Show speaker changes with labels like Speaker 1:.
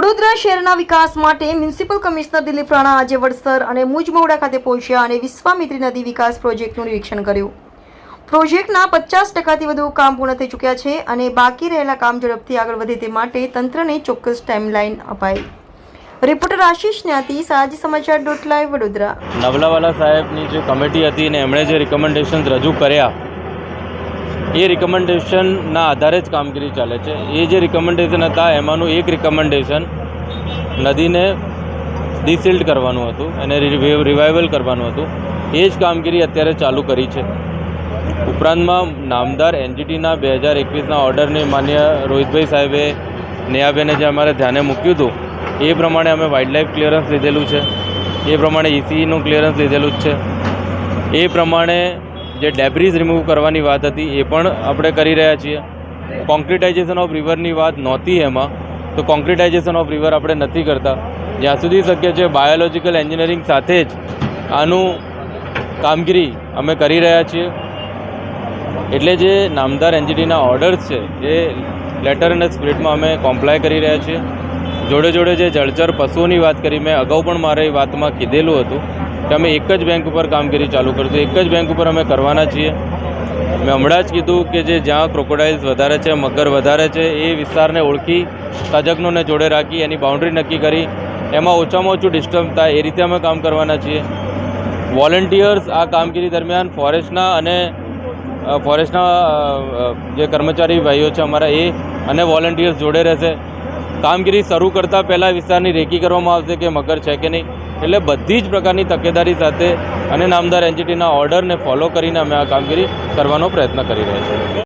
Speaker 1: વડોદરા શહેરના વિકાસ માટે municipal commissioner Dilip Rana આજે વડસર અને મુજમોડા ખાતે પહોંચ્યા અને વિશ્વામિત્રી નદી વિકાસ પ્રોજેક્ટનું નિરીક્ષણ કર્યું. પ્રોજેક્ટના પચાસ ટકાથી વધુ કામ પૂર્ણ થઈ ચૂક્યા છે અને બાકી રહેલા કામ ઝડપથી આગળ વધે તે માટે તંત્રને ચોક્કસ ટાઈમલાઈન અપાઈ. રિપોર્ટર આશીષ ન્યાતી સાજી સમાચાર ડોટ લાઈવ, વડોદરા.
Speaker 2: નવલાવાલા સાહેબની જે કમિટી હતી ને એમણે જે રિકમેન્ડેશન્સ રજૂ કર્યા એ રિકમેન્ડેશનના આધારે જ કામગીરી ચાલે છે. એ જે રિકમેન્ડેશન હતા, એમાંનું એક રિકમેન્ડેશન નદીને ડિસિલ્ડ કરવાનું હતું એને રિવાઇવલ કરવાનું હતું. એ જ કામગીરી અત્યારે ચાલુ કરી છે. ઉપરાંતમાં નામદાર એનજીટીના બે હજાર એકવીસના ઓર્ડરને માન્ય રોહિતભાઈ સાહેબે નેહાબેને જે અમારે ધ્યાને મૂક્યું હતું, એ પ્રમાણે અમે વાઇલ્ડલાઇફ ક્લિયરન્સ લીધેલું છે. એ પ્રમાણે ઇસીનું ક્લિયરન્સ લીધેલું જ છે. એ પ્રમાણે જે ડેબ્રીઝ રિમૂવ કરવાની વાત હતી, એ પણ આપણે કરી રહ્યા છીએ. કોન્ક્રિટાઇઝેશન ઓફ રિવરની વાત નહોતી એમાં. તો કોન્ક્રિટાઇઝેશન ઓફ રિવર આપણે નથી કરતા. જ્યાં સુધી શક્ય છે બાયોલોજિકલ એન્જિનિયરિંગ સાથે જ આનું કામગીરી અમે કરી રહ્યા છીએ. એટલે જે નામદાર એનજીટીના ઓર્ડર્સ છે, એ લેટર અને સ્પિરિટમાં અમે કોમ્પ્લાય કરી રહ્યા છીએ. જોડે જોડે જે જળચર પશુઓની વાત કરી, મેં અગાઉ પણ મારી વાતમાં કીધેલું હતું. કે અમે એક જ બેંક ઉપર કામગીરી ચાલુ કરશું એક જ બેંક ઉપર અમે કરવાના છીએ. મેં હમણાં જ કીધું કે જે જ્યાં ક્રોકોડાઇલ્સ વધારે છે, મગર વધારે છે, એ વિસ્તારને ઓળખી તજજ્ઞોને જોડે રાખી, એની બાઉન્ડ્રી નક્કી કરી. એમાં ઓછામાં ઓછું ડિસ્ટર્બ થાય, એ રીતે અમે કામ કરવાના છીએ. વોલેન્ટિયર્સ આ કામગીરી દરમિયાન ફોરેસ્ટના અને ફોરેસ્ટના જે કર્મચારી ભાઈઓ છે અમારા એ અને વોલેન્ટિયર્સ જોડે રહેશે. કામગીરી શરૂ કરતાં પહેલાં વિસ્તારની રેકી કરવામાં આવશે કે મગર છે કે નહીં. એટલે બધી જ પ્રકારની તકેદારી સાથે અને નામદાર એનજીટીના ઓર્ડરને ફોલો કરીને અમે આ કામગીરી કરવાનો પ્રયત્ન કરી રહ્યા છીએ.